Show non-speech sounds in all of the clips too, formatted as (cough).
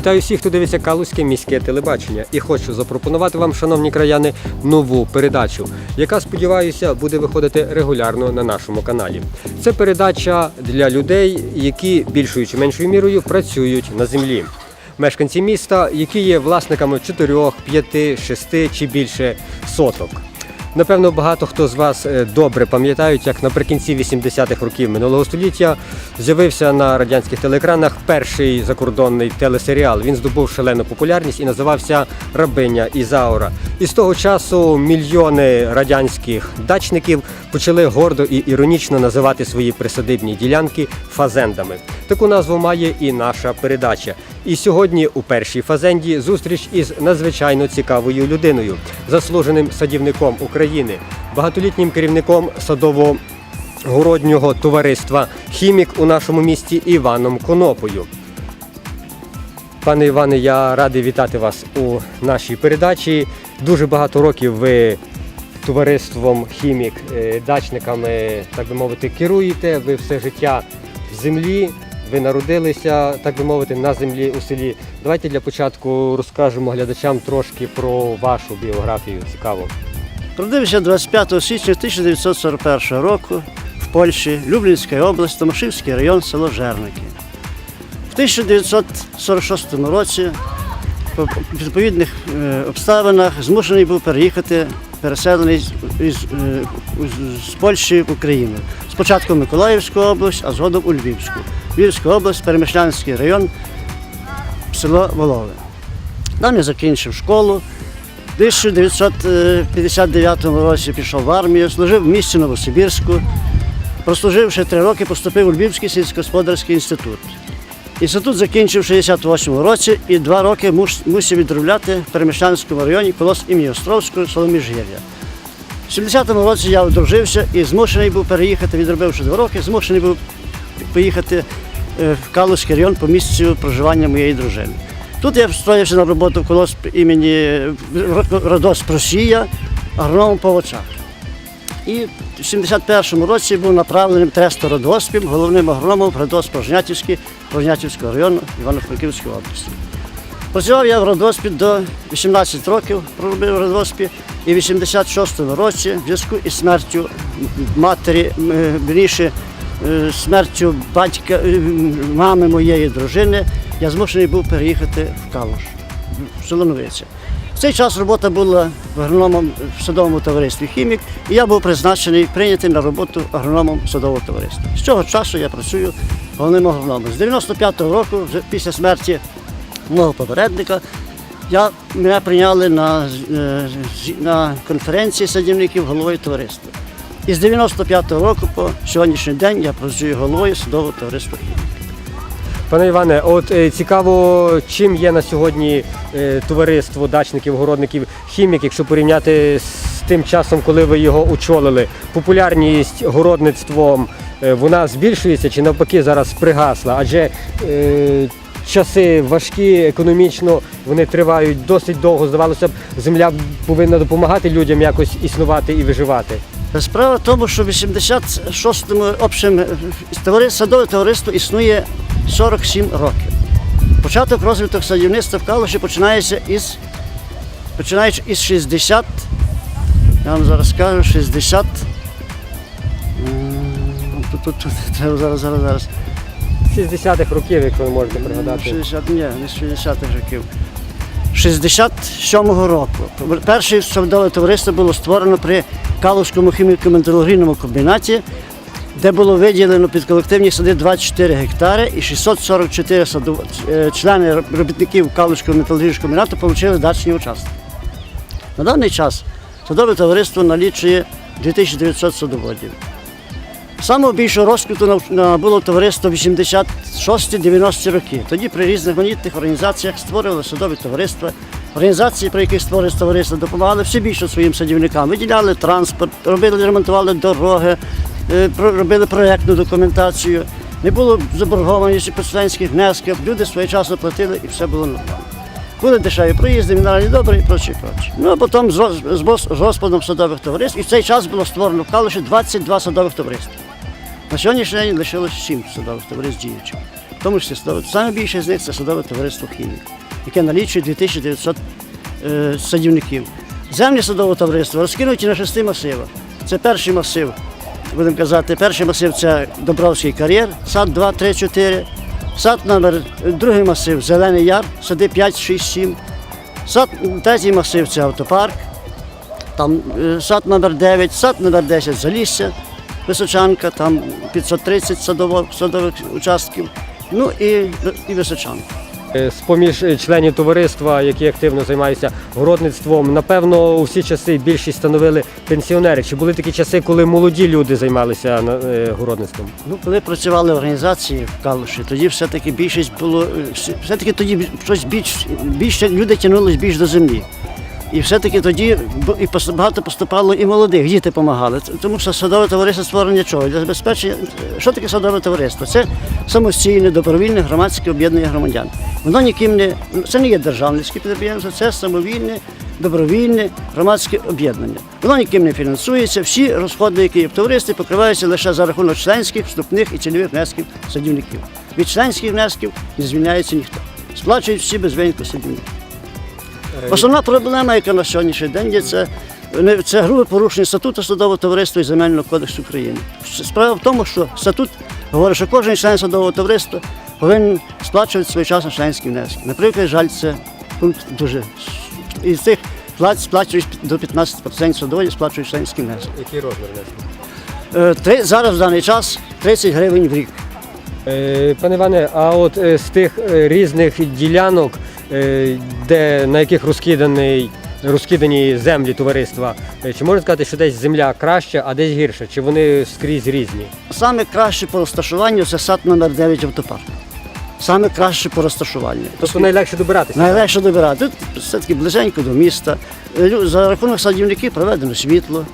Вітаю всіх, хто дивиться Калузьке міське телебачення, і хочу запропонувати вам, шановні краяни, нову передачу, яка, сподіваюся, буде виходити регулярно на нашому каналі. Це передача для людей, які більшою чи меншою мірою працюють на землі. Мешканці міста, які є власниками 4, 5, 6 чи більше соток. Напевно, багато хто з вас е, добре пам'ятають, як наприкінці 80-х років минулого століття з'явився на радянських телеекранах перший закордонний телесеріал. Він здобув шалену популярність і називався Рабиня Ізаура. І з того часу мільйони радянських дачників почали гордо і іронічно називати свої присадибні ділянки фазендами. Таку назву має і наша передача. І сьогодні у першій фазенді зустріч із надзвичайно цікавою людиною, заслуженим садівником України, багатолітнім керівником садово-городнього товариства Хімік у нашому місті Іваном Конопою. Пане Іване, я радий вітати вас у нашій передачі. Дуже багато років ви товариством Хімік, е, дачниками, так би мовити, керуєте. Ви все життя в землі. Ви народилися, так би мовити, на землі у селі. Давайте для початку розкажемо глядачам трошки про вашу біографію. Цікаво. Родився 25 січня 1941 року в Польщі, Люблінська область, Томашівський район, село Жерники. В 1946 році по відповідних е, обставинах змушений був переїхати, переселений з, е, Польщі в Україну. Спочатку в Миколаївську область, а згодом у Львівську. Львівська область, Перемишлянський район, село Волове. Там я закінчив школу. У 1959 році пішов в армію, служив в місті Новосибірську. Прослуживши три роки, поступив у Львівський сільськогосподарський інститут. Інститут закінчив у 68 році і два роки мусив відробляти в Переміщанському районі колос імені Островського, село Міжгір'я. В 70-му році я одружився і змушений був переїхати, відробивши два роки, змушений був поїхати в Калузький район по місцю проживання моєї дружини. Тут я встроївся на роботу в колос імені е, Радос Просія, агрономом по очах. І в 71-му році був направленим Тресто Радгоспів, головним агрономом Радос Прожнятівський, Прожнятівського району Івано-Франківської області. Працював я в Радоспі до 18 років, проробив в Радоспі, і в 86-му році, в зв'язку із смертю матері, е, вірніше, е, смертю батька, е, мами моєї дружини, я змушений був переїхати в Калуш, в село Новиця. В цей час робота була агрономом в садовому товаристві Хімік, і я був призначений прийнятий на роботу агрономом садового товариства. З цього часу я працюю головним агрономом. З 95-го року, вже після смерті мого попередника, я, мене прийняли на, е, на конференції садівників головою товариства. І з 95-го року по сьогоднішній день я працюю головою садового товариства. Пане Іване, от е, цікаво, чим є на сьогодні е, товариство дачників, городників, хімік, якщо порівняти з тим часом, коли ви його очолили. Популярність городництвом е, вона збільшується чи навпаки зараз пригасла? Адже е, часи важкі економічно, вони тривають досить довго. Здавалося б, земля повинна допомагати людям якось існувати і виживати. Справа в тому, що в 86-му общем садове товариство існує 47 років. Початок розвиток садівництва в Калуші починається із починаючи із 60, я вам зараз скажу, 60. м, Тут, тут, тут, (laughs) зараз, зараз, зараз. 60-х років, якщо ви можете пригадати. 60, ні, не з 60-х років. 67-го року. Перше садове товариство було створено при Калузькому хіміко-металургійному комбінаті, де було виділено під колективні сади 24 гектари і 644 садов... е, члени робітників Калузького металургійного комбінату отримали дачні участки. На даний час садове товариство налічує 2900 садоводів. Самого більшого розквіту набуло товариство 86-90 роки. Тоді при різноманітних організаціях створювали садові товариства. Організації, при яких створювали товариство, допомагали все більше своїм садівникам. Виділяли транспорт, робили, ремонтували дороги, е, робили проєктну документацію. Не було заборгованості по членських внесків, люди своєчасно платили і все було нормально. Були дешеві проїзди, мінеральні добри і прочі, прочі. Ну а потім з, розпадом садових товариств, і в цей час було створено в Калуші 22 садових товариства. На сьогоднішній день лишилось 7 садових товариств діючих. тому числі садове. Саме більше з них це садове товариство Хімік, яке налічує 2900 е, садівників. Землі садового товариства розкинуті на шести масивах. Це перший масив, будемо казати, перший масив це Добровський кар'єр, сад 2, 3, 4. Сад номер, другий масив Зелений Яр, сади 5, 6, 7. Сад, третій масив це автопарк. Там е, сад номер 9, сад номер 10 Залісся, Височанка, там 530 садово, садових участків. Ну і, і Височанка. Е, З-поміж е, членів товариства, які активно займаються городництвом, напевно, у всі часи більшість становили пенсіонери. Чи були такі часи, коли молоді люди займалися е, городництвом? Ну, коли працювали в організації в Калуші, тоді все-таки більшість було, все-таки тоді щось більш, більше люди тягнулись більш до землі. І все-таки тоді і багато поступало і молодих, діти допомагали. Тому що садове товариство створення чого? Для забезпечення. Що таке садове товариство? Це самостійне, добровільне громадське об'єднання громадян. Воно ніким не це не є державницьке підприємство, це самовільне, добровільне громадське об'єднання. Воно ніким не фінансується. Всі розходи, які є в товаристві, покриваються лише за рахунок членських, вступних і цільових внесків садівників. Від членських внесків не звільняється ніхто. Сплачують всі без винятку садівники. Основна проблема, яка на сьогоднішній день є, це, це грубе порушення статуту садового товариства і земельного кодексу України. Справа в тому, що статут говорить, що кожен член садового товариства повинен сплачувати своєчасно членські внески. Наприклад, жаль, це пункт дуже із цих плат сплачують до 15% садової сплачують членські внески. Який розмір внеску? Е, Зараз в даний час 30 гривень в рік. Е, Пане Іване, а от е, з тих різних ділянок, де, на яких розкиданий, розкидані землі товариства, е, чи можна сказати, що десь земля краща, а десь гірша? Чи вони скрізь різні? Саме краще по розташуванню це сад номер 9 автопарк. Саме краще по розташуванню. Тобто найлегше добиратися? Найлегше добирати. Тут все-таки близенько до міста. За рахунок садівників проведено світло.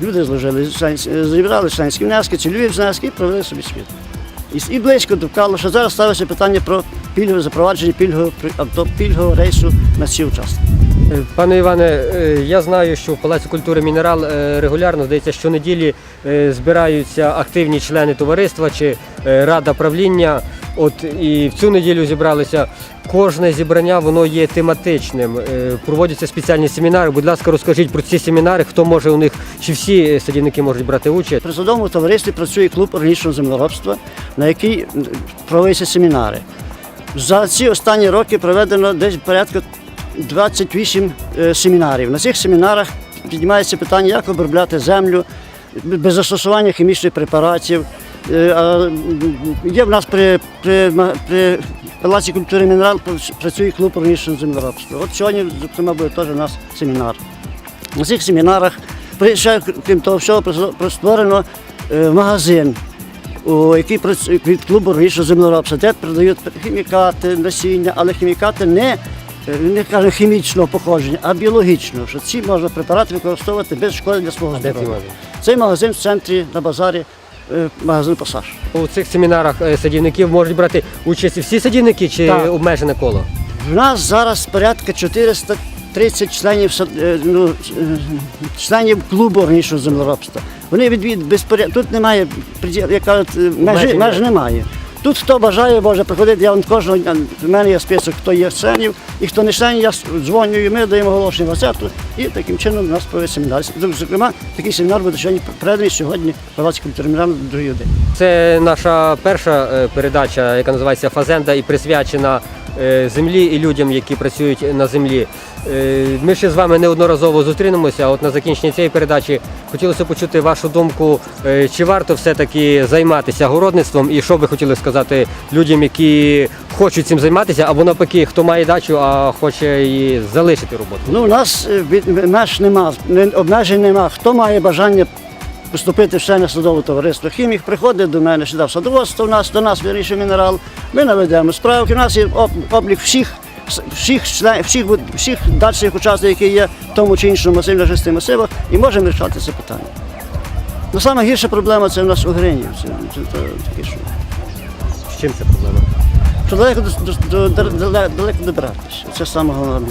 Люди зложили зібрали членські внески, цільові внески і провели собі світло. І близько до Калуша. Зараз ставиться питання про пільгове запровадження пільгового, пільгового рейсу на ці участки. Е, Пане Іване, е, я знаю, що в Палаці культури Мінерал е, регулярно здається, щонеділі збираються активні члени товариства чи рада правління. От і в цю неділю зібралися. Кожне зібрання воно є тематичним. Проводяться спеціальні семінари. Будь ласка, розкажіть про ці семінари, хто може у них, чи всі садівники можуть брати участь. При садовому товаристві працює клуб органічного землеробства, на який проводяться семінари. За ці останні роки проведено десь порядка 28 е, семінарів. На цих семінарах піднімається питання, як обробляти землю без застосування хімічних препаратів. Е, Є в нас при, при, при Палаці культури мінерал працює клуб органічного землеробства. От сьогодні, зокрема, буде теж у нас семінар. На цих семінарах, ще, крім того всього, створено е, магазин, у який працює від клубу органічного землеробства, де продають хімікати, насіння, але хімікати не, не кажу, хімічного походження, а біологічного, що ці можна препарати використовувати без шкоди для свого здоров'я. Цей магазин в центрі на базарі, е, магазин Пасаж. У цих семінарах е, садівників можуть брати участь всі садівники чи Так. обмежене коло? В нас зараз порядка 430 членів, е, ну, е, членів клубу органічного землеробства. Вони відвід безпоряд... Тут немає приділ, як е, межі, меж немає. Тут хто бажає, може приходити. Я вам кожного дня в мене є список, хто є членів, і хто не членів, я дзвоню, і ми даємо оголошення в газету, і таким чином у нас проводять семінар. Зокрема, такий семінар буде сьогодні переданий сьогодні культури Мінерального другий день. Це наша перша передача, яка називається Фазенда і присвячена землі і людям, які працюють на землі. Е, Ми ще з вами неодноразово зустрінемося. От на закінчення цієї передачі хотілося почути вашу думку, е, чи варто все-таки займатися городництвом, і що ви хотіли сказати людям, які хочуть цим займатися, або навпаки, хто має дачу, а хоче і залишити роботу. Ну, у нас е, від- меж нема, обмежень нема. Хто має бажання поступити в члени садового товариства? Хімік приходить до мене сюди в садоводство, у нас, до нас вирішує мінерал. Ми наведемо справки. У нас є облік всіх, всіх, всіх, всіх дачних учасників, які є в тому чи іншому масиві на шести масивах, і можемо вирішати це питання. Ну, саме гірша проблема це у нас у Грині. Це, це, це таке, що, З чим це проблема? що далеко, до, до, до, далеко, добиратися. Це саме головне.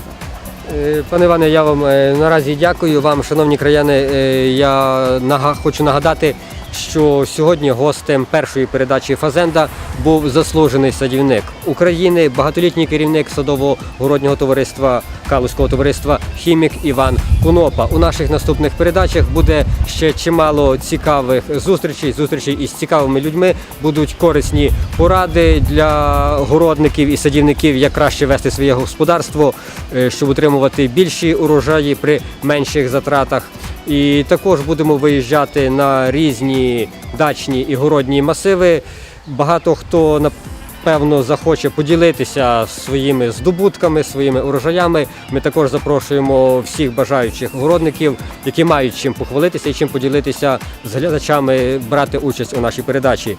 Е, Пане Іване, я вам е, наразі дякую вам, шановні краяни. е, Я хочу нагадати, що сьогодні гостем першої передачі Фазенда був заслужений садівник України, багатолітній керівник садово-городнього товариства Калузького товариства Хімік Іван Конопа. У наших наступних передачах буде ще чимало цікавих зустрічей, зустрічей із цікавими людьми. Будуть корисні поради для городників і садівників, як краще вести своє господарство, е, щоб отримувати більші урожаї при менших затратах. І також будемо виїжджати на різні дачні і городні масиви. Багато хто напевно захоче поділитися своїми здобутками, своїми урожаями. Ми також запрошуємо всіх бажаючих городників, які мають чим похвалитися і чим поділитися з глядачами, брати участь у нашій передачі.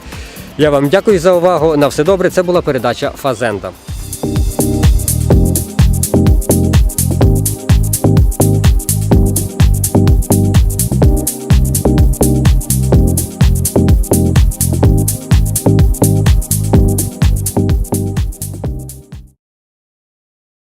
Я вам дякую за увагу. На все добре. Це була передача Фазенда.